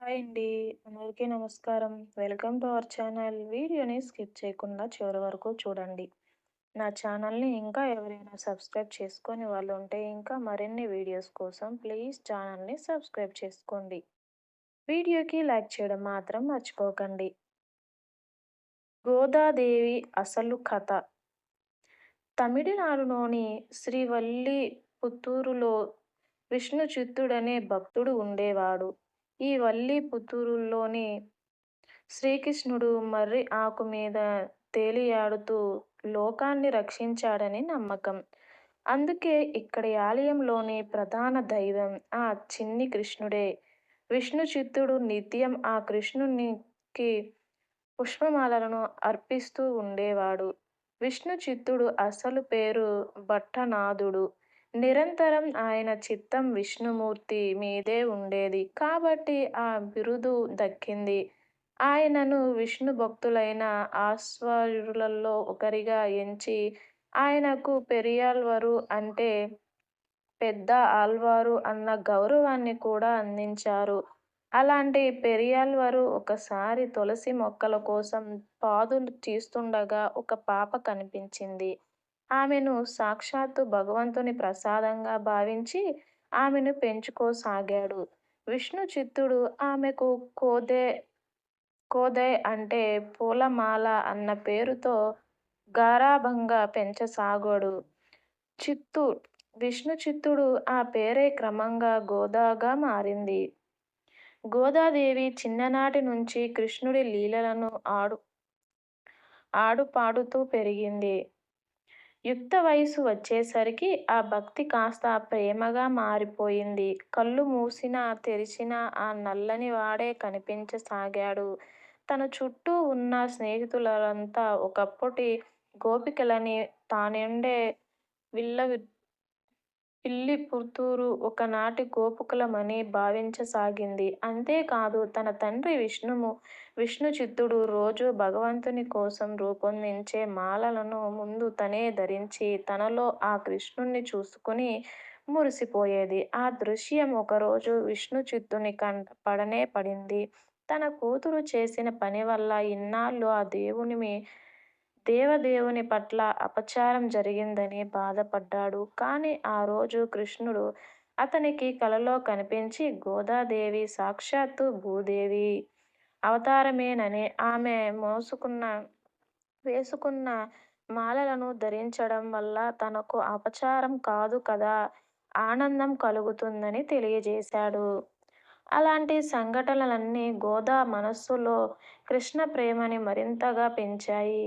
Hi అండి. అందరికీ నమస్కారం. Welcome to our channel. వీడియోని స్కిప్ చేయకుండా చివరి వరకు చూడండి. నా ఛానల్‌ని ఇంకా ఎవరైనా సబ్స్క్రైబ్ చేసుకొని వాళ్ళు ఉంటే ఇంకా మరిన్ని వీడియోస్ కోసం ప్లీజ్ ఛానల్‌ని సబ్స్క్రైబ్ చేసుకోండి. వీడియోకి లైక్ చేయడం మాత్రం మర్చిపోకండి. గోదాదేవి అసలు కథ తమిళనాడులోని శ్రీవల్లి పుత్తూరులో విష్ణుచిత్తుడనే భక్తుడు ఉండేవాడు. ఈ వల్లిపుత్తూరులోని శ్రీకృష్ణుడు మర్రి ఆకు మీద తేలియాడుతూ లోకాన్ని రక్షించాడని నమ్మకం. అందుకే ఇక్కడి ఆలయంలోని ప్రధాన దైవం ఆ చిన్ని కృష్ణుడే. విష్ణుచిత్తుడు నిత్యం ఆ కృష్ణునికి పుష్పమాలలను అర్పిస్తూ ఉండేవాడు. విష్ణుచిత్తుడు అసలు పేరు భట్టనాథుడు. నిరంతరం ఆయన చిత్తం విష్ణుమూర్తి మీదే ఉండేది కాబట్టి ఆ బిరుదు దక్కింది. ఆయనను విష్ణు భక్తులైన ఆశ్వర్యులలో ఒకరిగా ఎంచి ఆయనకు పెరియాల్వారు అంటే పెద్ద ఆల్వారు అన్న గౌరవాన్ని కూడా అందించారు. అలాంటి పెరియాల్వారు ఒకసారి తులసి మొక్కల కోసం పాదులు తీస్తుండగా ఒక పాప కనిపించింది. ఆమెను సాక్షాత్తు భగవంతుని ప్రసాదంగా భావించి ఆమెను పెంచుకోసాగాడు. విష్ణు చిత్తుడు ఆమెకు కోదే కోదే అంటే పూలమాల అన్న పేరుతో గారాభంగా పెంచసాగాడు. చిత్తూడు విష్ణు చిత్తుడు ఆ పేరే క్రమంగా గోదాగా మారింది. గోదాదేవి చిన్ననాటి నుంచి కృష్ణుడి లీలలను ఆడుపాడుతూ పెరిగింది. యుక్త వయస్సు వచ్చేసరికి ఆ భక్తి కాస్త ప్రేమగా మారిపోయింది. కళ్ళు మూసినా, తెరిచినా ఆ నల్లని వాడే కనిపించసాగాడు. తన చుట్టూ ఉన్న స్నేహితులంతా ఒకప్పటి గోపికలని, తానుండే పిల్లి పుత్తూరు ఒకనాటి గోపుకులమని భావించసాగింది. అంతేకాదు తన తండ్రి విష్ణుచిత్తుడు రోజూ భగవంతుని కోసం రూపొందించే మాలలను ముందు తనే ధరించి తనలో ఆ కృష్ణుణ్ణి చూసుకుని మురిసిపోయేది. ఆ దృశ్యం ఒకరోజు విష్ణుచిత్తుని కంట పడనే పడింది. తన కూతురు చేసిన పనివల్ల ఇన్నాళ్ళు ఆ దేవుని దేవదేవుని పట్ల అపచారం జరిగిందని బాధపడ్డాడు. కానీ ఆ రోజు కృష్ణుడు అతనికి కలలో కనిపించి గోదాదేవి సాక్షాత్తు భూదేవి అవతారమేనని, ఆమె మోసుకున్న వేసుకున్న మాలలను ధరించడం వల్ల తనకు అపచారం కాదు కదా, ఆనందం కలుగుతుందని తెలియజేశాడు. అలాంటి సంఘటనలన్నీ గోదా మనస్సులో కృష్ణ ప్రేమని మరింతగా పెంచాయి.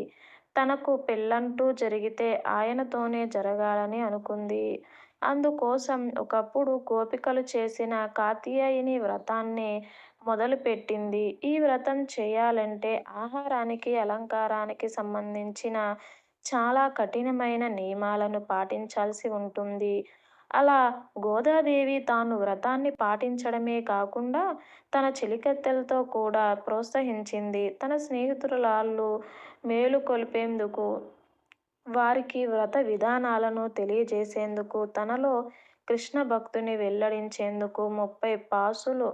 తనకు పెళ్ళంటూ జరిగితే ఆయనతోనే జరగాలని అనుకుంది. అందుకోసం ఒకప్పుడు గోపికలు చేసిన కాత్యాయని వ్రతాన్ని మొదలుపెట్టింది. ఈ వ్రతం చేయాలంటే ఆహారానికి, అలంకారానికి సంబంధించిన చాలా కఠినమైన నియమాలను పాటించాల్సి ఉంటుంది. అలా గోదాదేవి తాను వ్రతాన్ని పాటించడమే కాకుండా తన చెలికత్తెలతో కూడా ప్రోత్సహించింది. తన స్నేహితురాళ్ళను మేలుకొల్పేందుకు, వారికి వ్రత విధానాలను తెలియజేసేందుకు, తనలో కృష్ణ భక్తుని వెల్లడించేందుకు ముప్పై పాసులు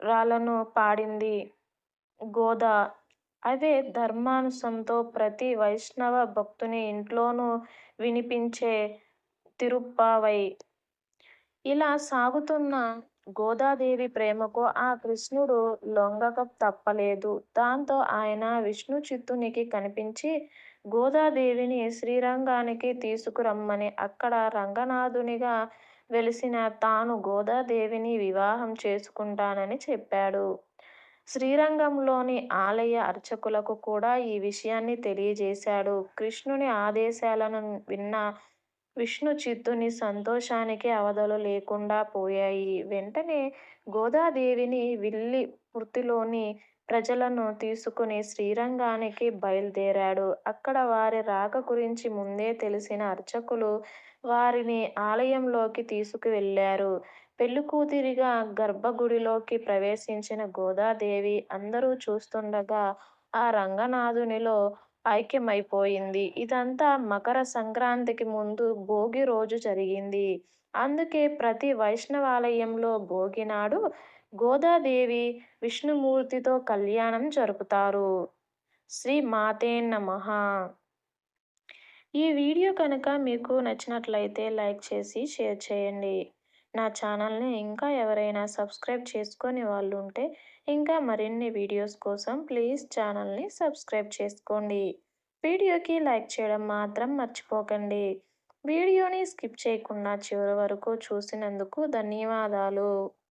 రాలను పాడింది గోదా. అవే ధర్మాంశంతో ప్రతి వైష్ణవ భక్తుని ఇంట్లోనూ వినిపించే తిరుప్పావై. ఇలా సాగుతున్న గోదాదేవి ప్రేమకు ఆ కృష్ణుడు లొంగక తప్పలేదు. దాంతో ఆయన విష్ణు చిత్తునికి కనిపించి గోదాదేవిని శ్రీరంగానికి తీసుకురమ్మని, అక్కడ రంగనాథునిగా వెలిసిన తాను గోదాదేవిని వివాహం చేసుకుంటానని చెప్పాడు. శ్రీరంగంలోని ఆలయ అర్చకులకు కూడా ఈ విషయాన్ని తెలియజేశాడు. కృష్ణుని ఆదేశాలను విన్న విష్ణు చిత్తుని సంతోషానికి అవధులు లేకుండా పోయాయి. వెంటనే గోదాదేవిని, విల్లిపుత్తూరులోని ప్రజలను తీసుకుని శ్రీరంగానికి బయలుదేరాడు అక్కడ వారి రాక గురించి ముందే తెలిసిన అర్చకులు వారిని ఆలయంలోకి తీసుకువెళ్ళారు. పెళ్ళికూతురిగా గర్భగుడిలోకి ప్రవేశించిన గోదాదేవి అందరూ చూస్తుండగా ఆ రంగనాథునిలో ఐక్యమైపోయింది. ఇదంతా మకర సంక్రాంతికి ముందు భోగి రోజు జరిగింది. అందుకే ప్రతి వైష్ణవాలయంలో భోగి నాడు గోదాదేవి, విష్ణుమూర్తితో కళ్యాణం జరుపుతారు. శ్రీ మాతే నమః ఈ వీడియో కనుక మీకు నచ్చినట్లయితే లైక్ చేసి షేర్ చేయండి. నా ఛానల్ని ఇంకా ఎవరైనా సబ్స్క్రైబ్ చేసుకొని వాళ్ళు ఉంటే ఇంకా మరిన్ని వీడియోస్ కోసం ప్లీజ్ ఛానల్ని సబ్స్క్రైబ్ చేసుకోండి. వీడియోకి లైక్ చేయడం మాత్రం మర్చిపోకండి. వీడియోని స్కిప్ చేయకుండా చివరి వరకు చూసినందుకు ధన్యవాదాలు.